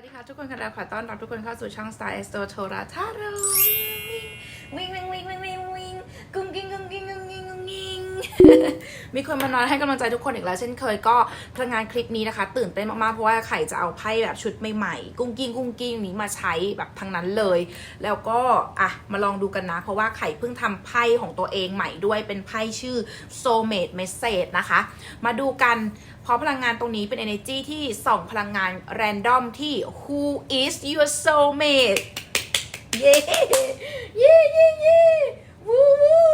วัสดีค่ะทุกคนค่ะขอต้อนรับทุกคนเข้าสู่ช่อง Star Esther โทราทาโร่วิ่งวิ่งวิ่งวิ่งวิ่งวิ่งกุ้งกิ้งกุ้งกิ้งกุ้งกิ้งกุ้งกิ้ง มีคนมานอนให้กำลังใจทุกคนอีกแล้ว เช่นเคยก็พลังงานคลิปนี้นะคะ ตื่นเต้นมากๆ เพราะว่าไข่จะเอาไพ่แบบชุดใหม่ๆ กุ้งกิ้งกุ้งกิ้งนี้มาใช้แบบทั้งนั้นเลย แล้วก็อะมาลองดูกันนะ เพราะว่าไข่เพิ่งทำไพ่ของตัวเองใหม่ด้วยเป็นไพ่ชื่อ soulmate message นะคะ มาดูกันเพราะพลังงานตรงนี้เป็น energy ที่ส่องพลังงาน random ที่ who is your soulmate เย้ เย้ เย้ เย้ วู้วู้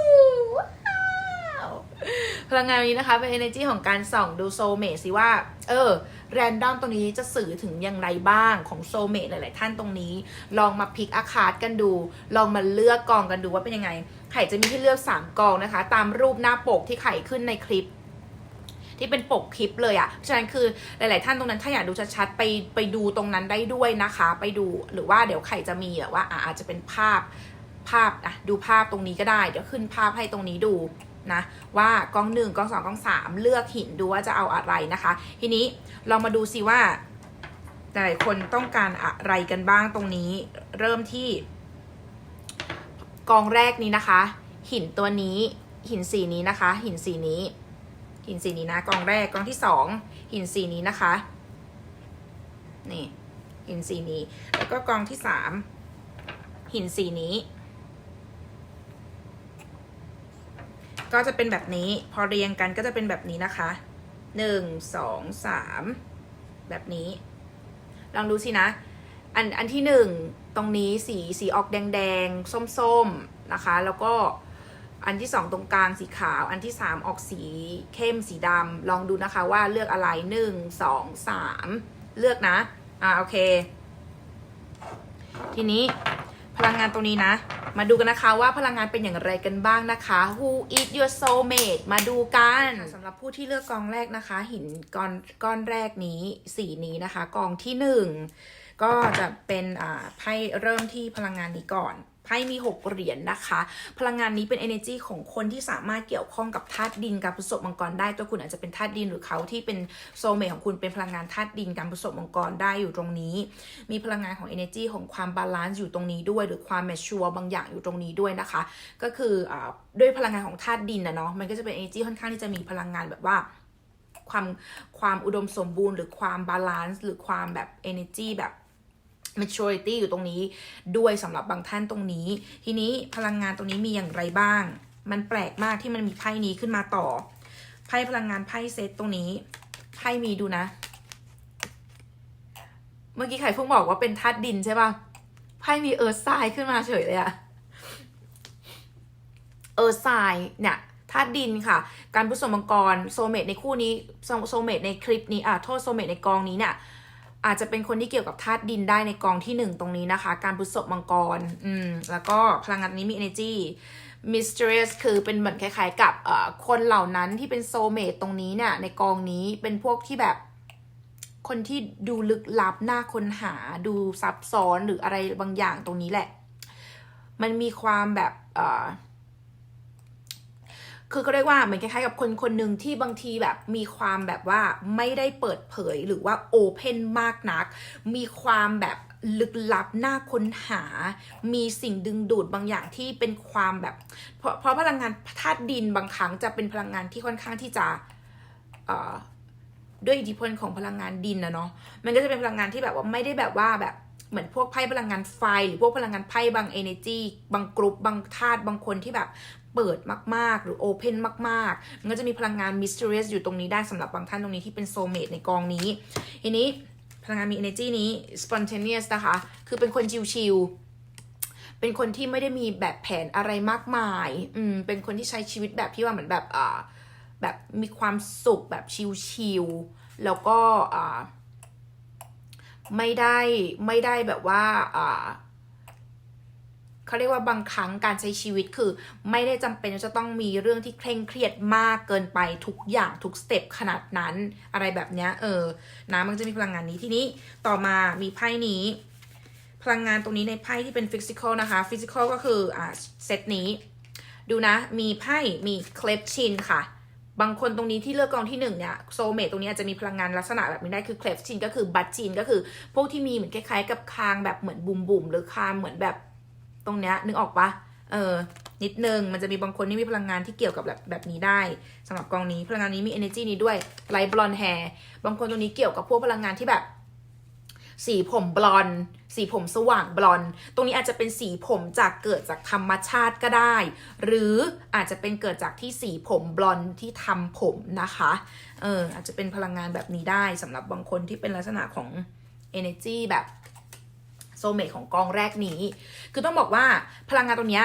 พลังงานนี้นะคะเป็น energy ของการส่องดู soulmate สิว่า เออ random ตรงนี้จะสื่อถึงอย่างไรบ้างของ soulmate หลาย ๆ ท่านตรงนี้ ลองมาพิกอาคาดกันดู ลองมาเลือกกองกันดูว่าเป็นยังไง ไข่จะมีให้เลือก 3 กองนะคะ ตามรูปหน้าปกที่ไข่ขึ้นในคลิปที่เป็นปกคลิปเลยอะ่ะ ฉะนั้นคือหลาย ๆ ท่านตรงนั้นถ้าอยากดูชัดๆ ไปไปดูตรงนั้นได้ด้วยนะคะ ไปดูหรือว่าเดี๋ยวใครจะมีแบบว่าอะอาจจะเป็นภาพภาพอะดูภาพตรงนี้ก็ได้ เดี๋ยวขึ้นภาพให้ตรงนี้ดู นะว่ากองหนึ่งกองสองกองสามเลือกหินดูว่าจะเอาอะไรนะคะ ทีนี้ลองมาดูซิว่าหลายคนต้องการอะไรกันบ้างตรงนี้เริ่มที่ กองแรกนี้นะคะ หินตัวนี้หินสีนี้นะคะ หินสีนี้ หินสีนี้นะกองแรกกองที่สองหินสีนี้นะคะนี่หินสีนี้ แล้วก็กองที่สามหินสีนี้ ก็จะเป็นแบบนี้ พอเรียงกันก็จะเป็นแบบนี้นะคะหนึ่งสองสามแบบนี้ ลองดูสินะ อันอันที่หนึ่งตรงนี้สีสีออกแดงแดงส้มส้มๆนะคะ แล้วก็อันที่สองตรงกลางสีขาว อันที่สามออกสีเข้มสีดำลองดูนะคะว่าเลือกอะไรหนึ่งสองสามเลือกนะ อ่าโอเค ทีนี้พลังงานตรงนี้นะ มาดูกันนะคะว่าพลังงานเป็นอย่างไรกันบ้างนะคะ Who is your soulmate มาดูกันสำหรับผู้ที่เลือกกองแรกนะคะ หินก้อนก้อนแรกนี้สีนี้นะคะ กองที่หนึ่งก็จะเป็นอ่าไพ่เริ่มที่พลังงานนี้ก่อน ไพ่มี6เหรียญนะคะ พลังงานนี้เป็น energy ของคนที่สามารถเกี่ยวข้องกับธาตุดินการผสมมังกรได้ ตัวคุณอาจจะเป็นธาตุดินหรือเขาที่เป็นโซเมของคุณเป็นพลังงานธาตุดินการผสมมังกรได้อยู่ตรงนี้ มีพลังงานของ energy ของความบาลานซ์อยู่ตรงนี้ด้วย หรือความแมชชัวบางอย่างอยู่ตรงนี้ด้วยนะคะ ก็คืออด้วยพลังงานของธาตุดินนะเนาะ มันก็จะเป็น energy ค่อนข้างที่จะมีพลังงานแบบว่าความความอุดมสมบูรณ์ หรือความบาลานซ์หรือความแบบ energy แบบ maturity อยู่ตรงนี้ด้วยสำหรับบางท่านตรงนี้ ทีนี้พลังงานตรงนี้มีอย่างไรบ้าง มันแปลกมากที่มันมีไพ่นี้ขึ้นมาต่อไพ่พลังงานไพ่เซตตรงนี้ไพ่มีดูนะ เมื่อกี้ไข่เพิ่งบอกว่าเป็นธาตุดินใช่ปะไพ่มีเอิร์ธทรายขึ้นมาเฉยเลยอะเอิร์ธทรายเนี่ยธาตุดินค่ะ การผสมมังกรโซเมตในคู่นี้โซเมตในคลิปนี้อะโทษโซเมตในกองนี้เนี่ย อาจจะเป็นคนที่เกี่ยวกับธาตุดินได้ในกองที่หนึ่งตรงนี้นะคะ การพุทธมังกร อืม แล้วก็พลังงานนี้มี energy mysterious คือเป็นเหมือนคล้าย ๆ กับคนเหล่านั้นที่เป็นโซเมตตรงนี้เนี่ยในกองนี้เป็นพวกที่แบบคนที่ดูลึกลับหน่าค้นหาดูซับซ้อนหรืออะไรบางอย่างตรงนี้แหละ มันมีความแบบเอ่อ คือเขาเรียกว่าเหมือนคล้ายๆกับคนคนหนึ่งที่บางทีแบบมีความแบบว่าไม่ได้เปิดเผยหรือว่าโอเพนมากนัก มีความแบบลึกลับน่าค้นหา มีสิ่งดึงดูดบางอย่างที่เป็นความแบบ เพราะเพราะพลังงานธาตุดินบางครั้งจะเป็นพลังงานที่ค่อนข้างที่จะด้วยอิทธิพลของพลังงานดินนะเนาะ มันก็จะเป็นพลังงานที่แบบว่าไม่ได้แบบว่าแบบเหมือนพวกไพ่พลังงานไฟ หรือพวกพลังงานไพ่บาง energy บางกรุ๊ปบางธาตุบางคนที่แบบ เปิดมาก ๆ หรือ open มาก ๆ มันก็จะมีพลังงาน mysterious อยู่ตรงนี้ได้สำหรับบางท่านตรงนี้ที่เป็น soulmate ในกองนี้ ทีนี้พลังงานมี energy นี้ spontaneous นะคะ คือเป็นคนชิลๆเป็นคนที่ไม่ได้มีแบบแผนอะไรมากมาย อืม เป็นคนที่ใช้ชีวิตแบบที่ว่าเหมือนแบบอ่าแบบมีความสุขแบบชิลๆแล้วก็อ่าไม่ได้ไม่ได้แบบว่าอ่า เขาเรียกว่าบางครั้งการใช้ชีวิตคือ ไม่ได้จำเป็นจะต้องมีเรื่องที่เคร่งเครียดมากเกินไปทุกอย่างทุกสเต็ปขนาดนั้นอะไรแบบเนี้ยเออนะมันจะมีพลังงานนี้ที่นี้ต่อมามีไพ่นี้ พลังงานตรงนี้ในไพ่ที่เป็นฟิสิกอลนะคะฟิสิกอลก็คืออ่าเซตนี้ ดูนะมีไพ่มีเคลปชินค่ะบางคนตรงนี้ที่เลือกกองที่หนึ่งเนี่ยโซเมตตรงนี้อาจจะมีพลังงานลักษณะแบบนี้ได้คือเคลฟชินก็คือบัตชินก็คือ พวกที่มีเหมือนคล้ายๆ กับคางแบบเหมือนบุ่มๆหรือคางเหมือนแบบ ตรงเนี้ยนึกออกปะเออนิดนึงมันจะมีบางคนที่มีพลังงานที่เกี่ยวกับแบบแบบนี้ได้สำหรับกองนี้พลังงานนี้มี energy นี้ด้วยไลท์บลอนแฮร์บางคนตรงนี้เกี่ยวกับพวกพลังงานที่แบบ สีผมบลอนด์สีผมสว่างบลอนด์ตรงนี้อาจจะเป็นสีผมจากเกิดจากธรรมชาติก็ได้ หรืออาจจะเป็นเกิดจากที่สีผมบลอนด์ที่ทำผมนะคะเอออาจจะเป็นพลังงานแบบนี้ได้สำหรับบางคนที่เป็นลักษณะของ energy แบบ เมตของกองแรกนี้ คือต้องบอกว่าพลังงานตรงนี้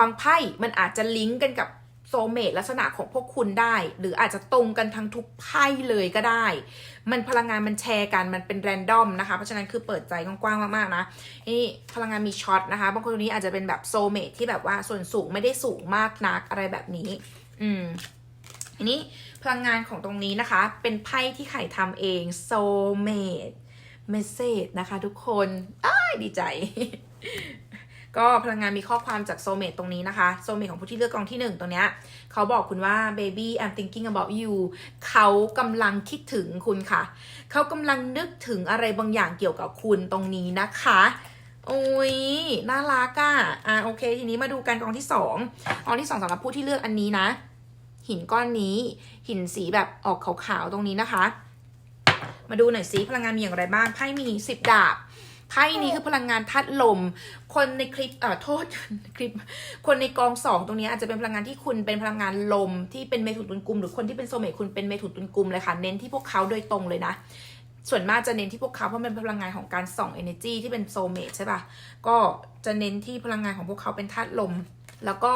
บางไพ่มันอาจจะลิงก์กันกับโซเมตลักษณะของพวกคุณได้ หรืออาจจะตรงกันทั้งทุกไพ่เลยก็ได้ มันพลังงานมันแชร์กันมันเป็นแรนดอมนะคะ เพราะฉะนั้นคือเปิดใจกว้างๆมากๆนะนี่พลังงานมีช็อตนะคะ บางคนตรงนี้อาจจะเป็นแบบโซเมตที่แบบว่าส่วนสูงไม่ได้สูงมากนักอะไรแบบนี้ อืมทีนี้พลังงานของตรงนี้นะคะ เป็นไพ่ที่ไข่ทำเองโซเมตเมสเซจนะคะ ทุกคนอ ดีใจ ก็พลังงานมีข้อความจากโซเมตตรงนี้นะคะ โซเมตของผู้ที่เลือกกองที่หนึ่งตรงเนี้ยเขาบอกคุณว่า baby I'm thinking about you เขากำลังคิดถึงคุณค่ะ เขากำลังนึกถึงอะไรบางอย่างเกี่ยวกับคุณตรงนี้นะคะโอ้ยน่ารักอะ่ะ อะโอเค ทีนี้มาดูกันกองที่สองกองที่สองสำหรับผู้ที่เลือกอันนี้นะ หินก้อนนี้ หินสีแบบออกขาวๆตรงนี้นะคะ มาดูหน่อยสิพลังงานมีอย่างไรบ้างไพ่มีสิบดาบ ไพ่นี้คือพลังงานธาตุลม คนในคลิปเอ่อโทษคลิป คนในกองสองตรงนี้อาจจะเป็นพลังงานที่คุณเป็นพลังงานลม ที่เป็นเมถุนตุลกุม หรือคนที่เป็นโซเมตคุณเป็นเมถุนตุลกุมเลยค่ะเน้นที่พวกเขาโดยตรงเลยนะส่วนมากจะเน้นที่พวกเขาเพราะมันเป็นพลังงานของการส่อง energy ที่เป็นโซเมตใช่ปะก็จะเน้นที่พลังงานของพวกเขาเป็นธาตุลม แล้วก็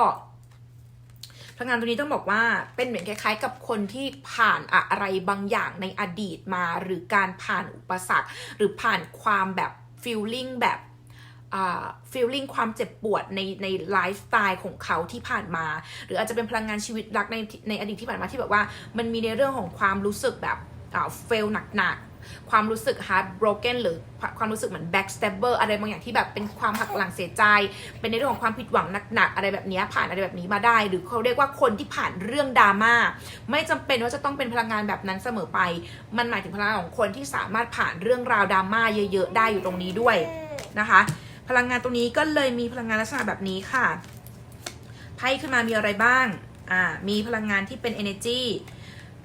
พลังงานตัวนี้ต้องบอกว่าเป็นเหมือนคล้ายๆ กับคนที่ผ่านอะไรบางอย่างในอดีตมา หรือการผ่านอุปสรรค หรือผ่านความแบบ ฟีลลิ่งแบบฟีลลิ่งความเจ็บปวดในในไลฟ์สไตล์ของเขาที่ผ่านมา หรืออาจจะเป็นพลังงานชีวิตรักในในอดีตที่ผ่านมาที่แบบว่า มันมีในเรื่องของความรู้สึกแบบเฟลหนักๆ ความรู้สึก heart broken หรือความรู้สึกเหมือน backstabber อะไรบางอย่างที่แบบเป็นความหักหลังเสียใจ เป็นในเรื่องของความผิดหวังหนักๆอะไรแบบนี้ผ่านอะไรแบบนี้มาได้ หรือเขาเรียกว่าคนที่ผ่านเรื่องดราม่าไม่จำเป็นว่าจะต้องเป็นพลังงานแบบนั้นเสมอไป มันหมายถึงพลังงานของคนที่สามารถผ่านเรื่องราวดราม่าเยอะๆ ได้อยู่ตรงนี้ด้วยนะคะ พลังงานตรงนี้ก็เลยมีพลังงานลักษณะแบบนี้ค่ะไพ่ขึ้นมามีอะไรบ้าง อ่า มีพลังงานที่เป็น energy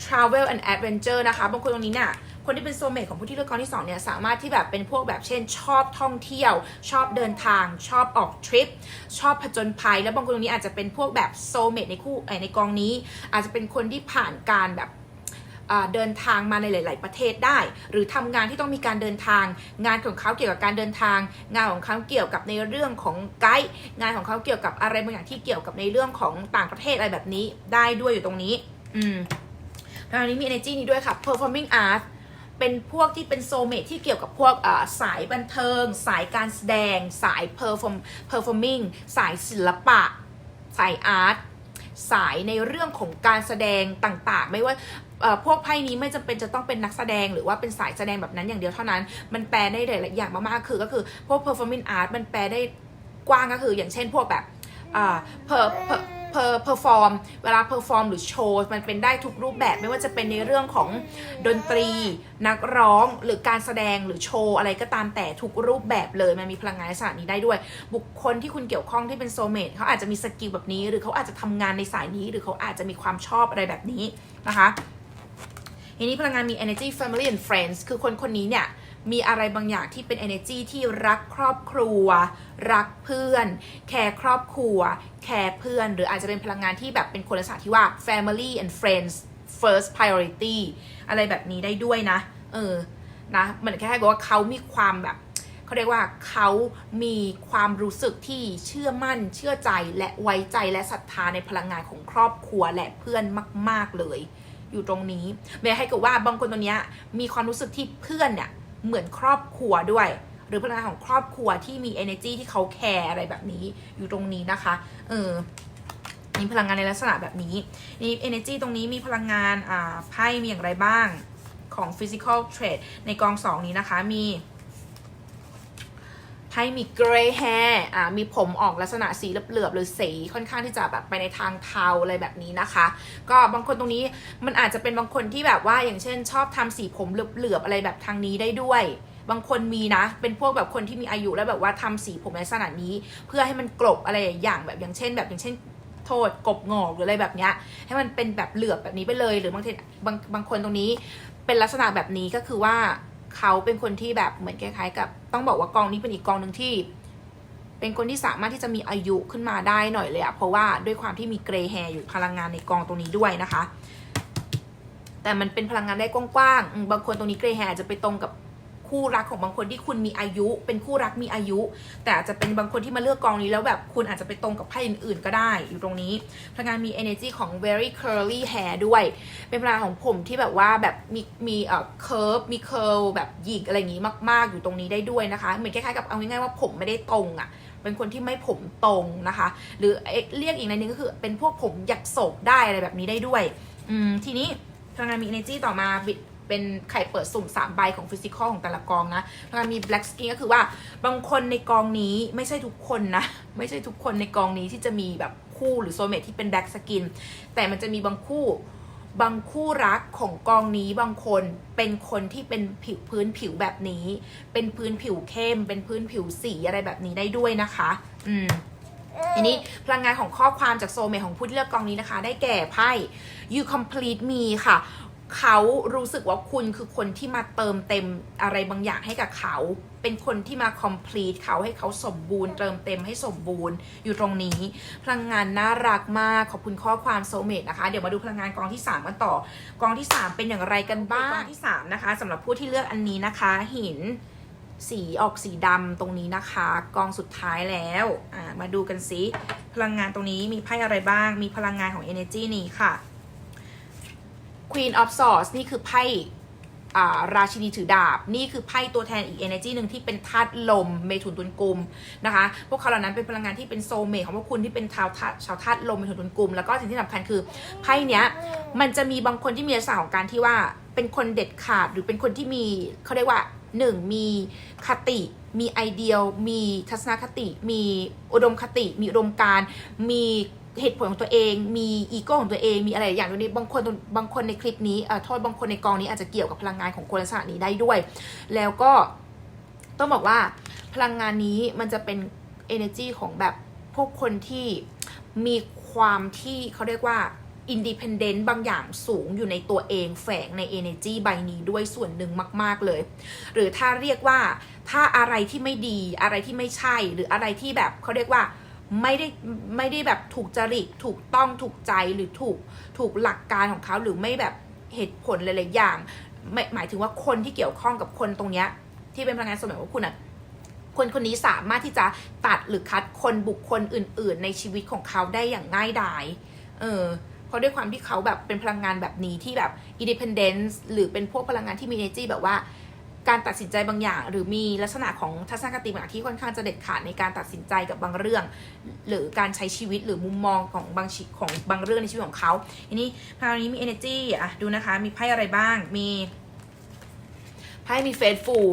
travel and adventure นะคะ บางคนตรงนี้เนี่ย คนที่เป็นโซเมตของผู้ที่เลือกกองที่2เนี่ยสามารถที่แบบเป็นพวกแบบเช่น ชอบท่องเที่ยว ชอบเดินทาง ชอบออกทริป ชอบผจญภัย แล้วบางคนตรงนี้อาจจะเป็นพวกแบบโซเมตในคู่ในกองนี้ อาจจะเป็นคนที่ผ่านการแบบเดินทางมาในหลาย ๆ ประเทศได้ หรือทำงานที่ต้องมีการเดินทาง งานของเขาเกี่ยวกับการเดินทาง งานของเขาเกี่ยวกับในเรื่องของไกด์งานของเขาเกี่ยวกับอะไรบางอย่างที่เกี่ยวกับในเรื่องของต่างประเทศอะไรแบบนี้ได้ด้วยอยู่ตรงนี้ อืมตอนนี้มี energy นี้ด้วยค่ะ performing art เป็นพวกที่เป็นโซเมทที่เกี่ยวกับพวกสายบันเทิง สายการแสดง สาย perform performing สายศิลปะ สายอาร์ตสายในเรื่องของการแสดงต่างๆ ไม่ว่าพวกไพ่นี้ไม่จำเป็นจะต้องเป็นนักแสดงหรือว่าเป็นสายแสดงแบบนั้นอย่างเดียวเท่านั้น มันแปลได้หลายอย่างมากๆคือก็คือพวก performing art มันแปลได้กว้างก็คือ อย่างเช่นพวกแบบอ่า per per เพอร์เพอร์ฟอร์มเวลาเพอร์ฟอร์มหรือโชว์มันเป็นได้ทุกรูปแบบไม่ว่าจะเป็นในเรื่องของดนตรี นักร้องหรือการแสดงหรือโชว์อะไรก็ตามแต่ทุกรูปแบบเลยมันมีพลังงานในสายนี้ได้ด้วย บุคคลที่คุณเกี่ยวข้องที่เป็นโซเมตเขาอาจจะมีสกิลแบบนี้หรือเขาอาจจะทำงานในสายนี้ หรือเขาอาจจะมีความชอบอะไรแบบนี้นะคะทีนี้พลังงานมี energy family and friends คือคนคนนี้เนี่ย มีอะไรบางอย่างที่เป็น energy ที่รักครอบครัว รักเพื่อน แคร์ครอบครัว แคร์เพื่อน หรืออาจจะเป็นพลังงานที่แบบเป็นคนลักษณะที่ว่า family and friends first priority อะไรแบบนี้ได้ด้วยนะ เออ นะมือนแค่กับว่าเขามีความแบบเขาเรียกว่าเขามีความรู้สึกที่เชื่อมั่น เชื่อใจและไว้ใจและศรัทธาในพลังงานของครอบครัวและเพื่อนมาก ๆเลย อยู่ตรงนี้แม้ให้กับว่าบางคนตัวเนี้ยมีความรู้สึกที่เพื่อนเนี่ย เหมือนครอบครัวด้วย หรือพลังงานของครอบครัวที่มี energy ที่เขาแคร์อะไรแบบนี้อยู่ตรงนี้นะคะเออมีพลังงานในลักษณะแบบนี้นี่ energy ตรงนี้มีพลังงานอ่าไพ่มีอย่างไรบ้างของ physical trade ในกองสองนี้นะคะมี ไพ่มี gray hair อ่ามีผมออกลักษณะสีเหลือบๆหรือสีค่อนข้างที่จะแบบไปในทางเทาอะไรแบบนี้นะคะ ก็บางคนตรงนี้มันอาจจะเป็นบางคนที่แบบว่าอย่างเช่น ชอบทำสีผมเหลือบๆอะไรแบบทางนี้ได้ด้วย บางคนมีนะ เป็นพวกแบบคนที่มีอายุแล้วแบบว่าทำสีผมในลักษณะนี้ เพื่อให้มันกลบอะไรอย่างแบบอย่างเช่น แบบอย่างเช่นโทษกบงอกหรืออะไรแบบเนี้ยให้มันเป็นแบบเหลือบแบบนี้ไปเลย หรือบางทีบางบางคนตรงนี้เป็นลักษณะแบบนี้ก็คือว่า เขาเป็นคนที่แบบเหมือนคล้ายๆกับ ต้องบอกว่ากองนี้เป็นอีกกองหนึ่งที่ เป็นคนที่สามารถที่จะมีอายุขึ้นมาได้หน่อยเลยอะเพราะว่าด้วยความที่มีเกรย์แฮร์อยู่พลังงานในกองตรงนี้ด้วยนะคะ แต่มันเป็นพลังงานได้กว้างๆบางคนตรงนี้เกรย์แฮร์จะไปตรงกับ คู่รักของบางคนที่คุณมีอายุ เป็นคู่รักมีอายุ แต่อาจจะเป็นบางคนที่มาเลือกกองนี้แล้วแบบคุณอาจจะไปตรงกับไพ่อื่นๆก็ได้อยู่ตรงนี้พลังงานมี energy ของ very curly hair ด้วย เป็นพลังงาของผมที่แบบว่าแบบมีมีเอ่อ curve มี curl แบบหยิกอะไรอย่างงี้มาก ๆ อยู่ตรงนี้ได้ด้วยนะคะเหมือนคล้ายๆกับเอาง่ายๆว่าผมไม่ได้ตรงอะ่ะเป็นคนที่ไม่ผมตรงนะคะ หรือเรียกอีกในนึงก็คือเป็นพวกผมหยักโศกได้อะไรแบบนี้ได้ด้วย อืมทีนี้พลังงานมี energy ต่อมา เป็นไข่เปิดสุ่ม 3 ใบของฟิสิกอลของแต่ละกองนะพลังงานมี black skin ก็คือว่าบางคนในกองนี้ไม่ใช่ทุกคนนะ ไม่ใช่ทุกคนในกองนี้ที่จะมีแบบคู่หรือโซเมทที่เป็น black skin แต่มันจะมีบางคู่บางคู่รักของกองนี้บางคนเป็นคนที่เป็นผิวพื้นผิวแบบนี้ เป็นพื้นผิวเข้ม เป็นพื้นผิวสีอะไรแบบนี้ได้ด้วยนะคะ อืมทีนี้พลังงานของข้อความจากโซเมทของผู้ที่เลือกกองนี้นะคะ ได้แก่ไพ่ you complete me ค่ะ เขารู้สึกว่าคุณคือคนที่มาเติมเต็มอะไรบางอย่างให้กับเขา เป็นคนที่มา complete เขาให้เขาสมบูรณ์เติมเต็มให้สมบูรณ์อยู่ตรงนี้ พลังงานน่ารักมากขอบคุณข้อความโซเมตนะคะ เดี๋ยวมาดูพลังงานกองที่ 3 กันต่อ กองที่ 3 เป็นอย่างไรกันบ้างกองที่ 3 นะคะสำหรับผู้ที่เลือกอันนี้นะคะ หินสีออกสีดำตรงนี้นะคะ กองสุดท้ายแล้วมาดูกันซิพลังงานตรงนี้มีไพ่อะไรบ้าง มีพลังงานของ energy นี้ค่ะ Queen of Swords นี่คือไพ่ราชินีถือดาบ นี่คือไพ่ตัวแทนอีก energy หนึ่งที่เป็นธาตุลม เมถุนตุลกุมนะคะ พวกเขาเหล่านั้นเป็นพลังงานที่เป็นโซเมของพวกคุณที่เป็นชาวธาตุชาวธาตุลมเมถุนตุลกุม แล้วก็สิ่งที่สำคัญคือไพ่เนี้ยมันจะมีบางคนที่มีลักษณะของการที่ว่าเป็นคนเด็ดขาดหรือเป็นคนที่มีเขาเรียกว่าหนึ่งมีคติมีไอเดียลมีทัศนคติ มีอุดมคติ มีอุดมการมี เหตุผลของตัวเอง มีอีโก้ของตัวเอง มีอะไรอย่างนี้ บางคนบางคนในคลิปนี้โทษบางคนในกองนี้อาจจะเกี่ยวกับพลังงานของคนลักษณะนี้ได้ด้วย แล้วก็ต้องบอกว่าพลังงานนี้มันจะเป็น energy ของแบบพวกคนที่มีความที่เขาเรียกว่า independent บางอย่างสูงอยู่ในตัวเองแฝงใน energy ใบนี้ด้วยส่วนหนึ่งมาก ๆ เลย หรือถ้าเรียกว่าถ้าอะไรที่ไม่ดีอะไรที่ไม่ใช่ หรืออะไรที่แบบเขาเรียกว่า ไม่ได้ไม่ได้แบบถูกจริตถูกต้องถูกใจหรือถูกถูกหลักการของเขาหรือไม่แบบเหตุผลหลายๆอย่างไม่หมายถึงว่าคนที่เกี่ยวข้องกับคนตรงเนี้ย ที่เป็นพลังงานสมัยว่าคุณอะคนคนนี้สามารถที่จะตัดหรือคัดคนบุคคลอื่น ๆ ในชีวิตของเขาได้อย่างง่ายดาย เออ เพราะด้วยความที่เขาแบบเป็นพลังงานแบบนี้ที่แบบ independence หรือเป็นพวกพลังงานที่มี energy แบบว่า การตัดสินใจบางอย่าง หรือมีลักษณะของทัศนคติบางอย่างที่ค่อนข้างจะเด็ดขาดในการตัดสินใจกับบางเรื่อง หรือการใช้ชีวิตหรือมุมมองของบางชีของบางเรื่องในชีวิตของเขาทีนี้พลังนี้มี energy อะดูนะคะมีไพ่อะไรบ้างมีไพ่มี faithful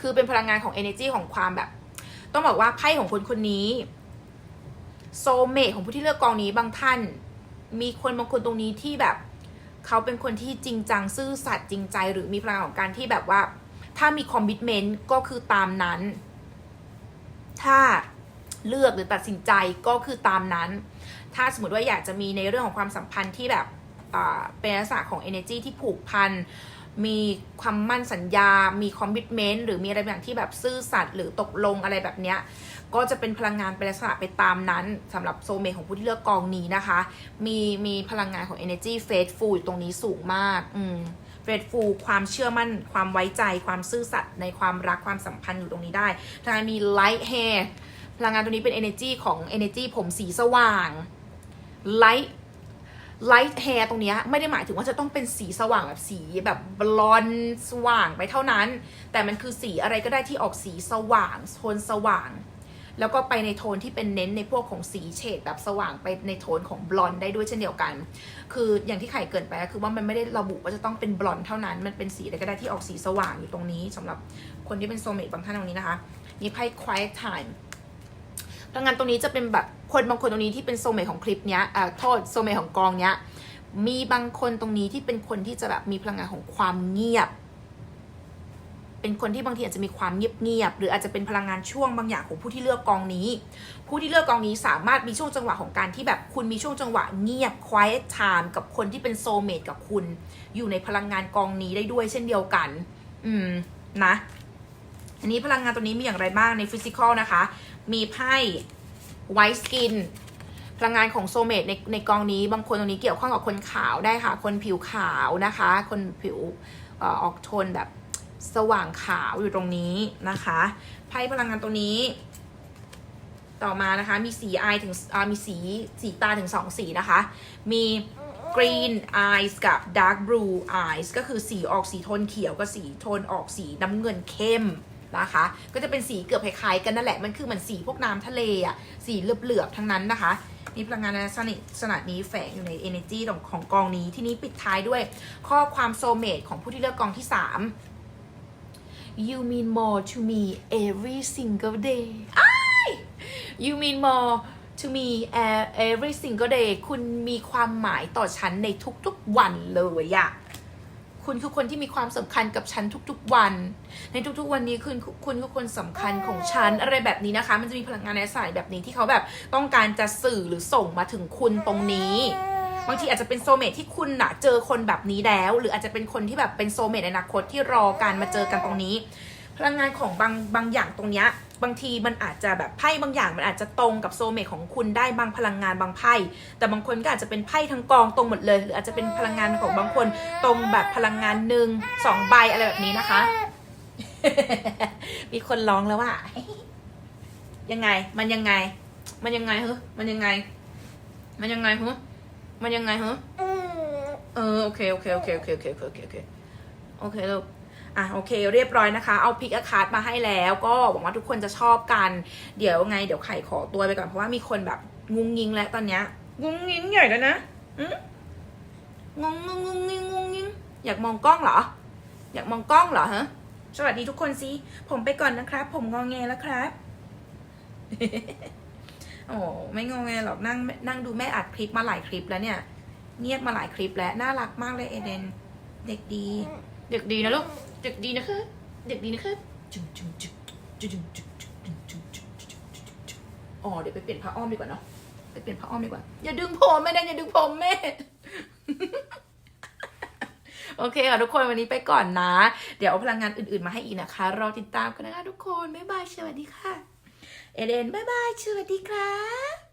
คือเป็นพลังงานของ energy ของความแบบ ต้องบอกว่าไพ่ของคนคนนี้โซเมทของผู้ที่เลือกกองนี้บางท่าน มีคนบางคนตรงนี้ที่แบบ เขาเป็นคนที่จริงจังซื่อสัตย์จริงใจ หรือมีพลังของการที่แบบว่า ถ้ามีคอมมิชเมนต์ก็คือตามนั้น ถ้าเลือกหรือตัดสินใจก็คือตามนั้น ถ้าสมมติว่าอยากจะมีในเรื่องของความสัมพันธ์ที่แบบเป็นลักษณะของ energy ที่ผูกพัน มีความมั่นสัญญา มีคอมมิชเมนต์หรือมีอะไรอย่างที่แบบซื่อสัตย์หรือตกลงอะไรแบบเนี้ย ก็จะเป็นพลังงานเป็นลักษณะไปตามนั้นสำหรับโซเมของผู้ที่เลือกกองนี้นะคะ มีมีพลังงานของ energy faithful อยู่ตรงนี้สูงมาก อืม faithful ความเชื่อมั่น ความไว้ใจ ความซื่อสัตย์ในความรักความสัมพันธ์อยู่ตรงนี้ได้พลังงานมี light hair พลังงานตัวนี้เป็น energy ของ energy ผมสีสว่าง light light hair ตรงนี้ไม่ได้หมายถึงว่าจะต้องเป็นสีสว่างแบบสีแบบบลอนสว่างไปเท่านั้น แต่มันคือสีอะไรก็ได้ที่ออกสีสว่างโทนสว่าง แล้วก็ไปในโทนที่เป็นเน้นในพวกของสีเฉดแบบสว่างไปในโทนของบลอนด์ได้ด้วยเช่นเดียวกัน คืออย่างที่ไข่เกินไปก็คือว่ามันไม่ได้ระบุว่าจะต้องเป็นบลอนด์เท่านั้น มันเป็นสีอะไรก็ได้ที่ออกสีสว่างอยู่ตรงนี้สำหรับคนที่เป็นโซเมตบางท่านตรงนี้นะคะ นี่ไพ่ quiet time พลังงานตรงนี้จะเป็นแบบคนบางคนตรงนี้ที่เป็นโซเมตของคลิปเนี้ยอ่าโทษโซเมตของกองเนี้ยมีบางคนตรงนี้ที่เป็นคนที่จะแบบมีพลังงานของความเงียบ เป็นคนที่บางทีอาจจะมีความเงียบๆหรืออาจจะเป็นพลังงานช่วงบางอย่างของผู้ที่เลือกกองนี้ ผู้ที่เลือกกองนี้สามารถมีช่วงจังหวะของการที่แบบคุณมีช่วงจังหวะเงียบ quiet time กับคนที่เป็นโซเมตกับคุณ อยู่ในพลังงานกองนี้ได้ด้วยเช่นเดียวกัน อืมนะอันนี้พลังงานตัวนี้มีอย่างไรบ้างในฟิสิกอลนะคะ มีไพ่ไวท์สกินพลังงานของโซเมตในในกองนี้บางคนตรงนี้เกี่ยวข้องกับคนขาวได้ค่ะ คนผิวขาวนะคะ คนผิวออออกโทนแบบ สว่างขาวอยู่ตรงนี้นะคะไพ่พลังงานตัวนี้ ต่อมานะคะมีสีไอถึงมีสีสีตาถึงสองสีนะคะ มี green eyes กับ dark blue eyes ก็คือสีออกสีโทนเขียวกับสีโทนออกสีน้ำเงินเข้มนะคะ ก็จะเป็นสีเกือบคล้ายๆกันนั่นแหละ มันคือเหมือนสีพวกน้ำทะเลอะสีเหลือบๆทั้งนั้นนะคะ มีพลังงานในลักษณะลักษณะนี้แฝงอยู่ใน energy ของของกองนี้ ที่นี้ปิดท้ายด้วย ข้อความโซเมตของผู้ที่เลือกกองที่ 3 you mean more to me every single day อ้ you mean more to me e- every single day คุณมีความหมายต่อฉันในทุกๆวันเลยอะคุณคือคนที่มีความสำคัญกับฉันทุกๆวัน ในทุกๆวันนี้คุณคุณคือคนสำคัญของฉันอะไรแบบนี้นะคะ มันจะมีพลังงานในสายแบบนี้ที่เขาแบบต้องการจะสื่อหรือส่งมาถึงคุณตรงนี้ บางทีอาจจะเป็นโซเมทที่คุณน่ะเจอคนแบบนี้แล้ว หรืออาจจะเป็นคนที่แบบเป็นโซเมทในอนาคตที่รอการมาเจอกันตรงนี้ พลังงานของบางบางอย่างตรงเนี้ยบางทีมันอาจจะแบบไพ่บางอย่างมันอาจจะตรงกับโซเมทของคุณได้บางพลังงานบางไพ่แต่บางคนก็อาจจะเป็นไพ่ทั้งกองตรงหมดเลย หรืออาจจะเป็นพลังงานของบางคนตรงแบบพลังงานหนึ่งสองใบอะไรแบบนี้นะคะ มีคนร้องแล้วว่ายังไงมันยังไง มันยังไงเฮ้มันยังไง มันยังไงเฮ้ มันยังไงเฮ้เออโอเคโอเคโอเคโอเคโอเคโอเคโอเคโอเคโอเคลูกอะโอเคเรียบร้อยนะคะ เอาพิกอาคาร์ดมาให้แล้ว ก็หวังว่าทุกคนจะชอบกัน เดี๋ยวไงเดี๋ยวไข่ขอตัวไปก่อนเพราะว่ามีคนแบบงุงงิงแล้วตอนเนี้ยงุงงิงใหญ่แล้วนะอืมงงงงงงิงงงงิงอยากมองกล้องเหรอ อยากมองกล้องเหรอฮะสวัสดีทุกคนสิผมไปก่อนนะครับ ผมงองแงแล้วครับโอ้ไม่งงแงหรอกนั่งนั่งดูแม่อัดคลิปมาหลายคลิปแล้วเนี่ย เงียบมาหลายคลิปแล้วน่ารักมากเลยเอเดนเด็กดี เด็กดีนะลูกเด็กดีนะครับเด็กดีนะครับจุ๊งจุ๊งจุ๊งจุ๊งจุ๊งจุ๊งจุ๊งจุ๊งจุ๊งจุ๊งจุ๊งจุ๊งจุ๊งจุ๊งอ๋อเดี๋ยวไปเปลี่ยนผ้าอ้อมดีกว่าเนาะไปเปลี่ยนผ้าอ้อมดีกว่าอย่าดึงผมไม่ได้อย่าดึงผมแม่โอเคค่ะทุกคนวันนี้ไปก่อนนะ เดี๋ยวเอาพลังงานอื่นๆมาให้อีกนะคะ รอติดตามกันนะคะทุกคน บ๊ายบาย สวัสดีค่ะ เอเดนบ๊ายบายสวัสดีครับ